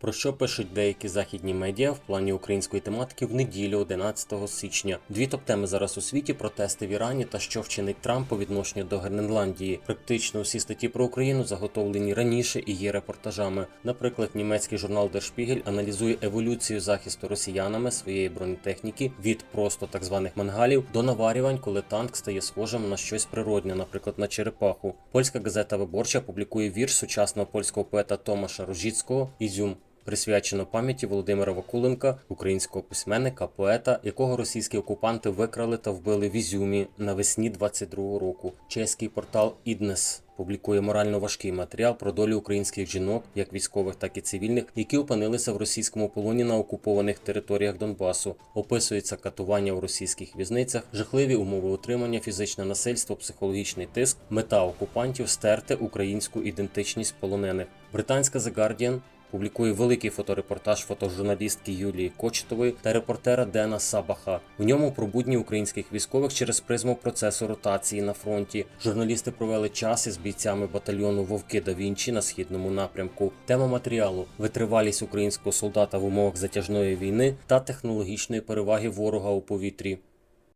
Про що пишуть деякі західні медіа в плані української тематики в неділю 11 січня? Дві топ-теми зараз у світі: протести в Ірані та що вчинить Трамп по відношенню до Гренландії. Практично всі статті про Україну заготовлені раніше і є репортажами. Наприклад, німецький журнал Der Spiegel аналізує еволюцію захисту росіянами своєї бронетехніки від просто так званих мангалів до наварювань, коли танк стає схожим на щось природне, наприклад, на черепаху. Польська газета Виборча публікує вірш сучасного польського поета Томаша Рожіцького Ізюм присвячено пам'яті Володимира Вакуленка, українського письменника, поета, якого російські окупанти викрали та вбили в Ізюмі навесні 22-го року. Чеський портал Іднес. Публікує морально важкий матеріал про долю українських жінок, як військових, так і цивільних, які опинилися в російському полоні на окупованих територіях Донбасу. Описується катування в російських в'язницях, жахливі умови утримання, фізичне насильство, психологічний тиск, мета окупантів стерти українську ідентичність полонених. Британська The Guardian публікує великий фоторепортаж фотожурналістки Юлії Кочетової та репортера Дена Сабаха. В ньому про будні українських військових через призму процесу ротації на фронті. Журналісти провели час із бійцями батальйону Вовки да Вінчі на східному напрямку. Тема матеріалу витривалість українського солдата в умовах затяжної війни та технологічної переваги ворога у повітрі.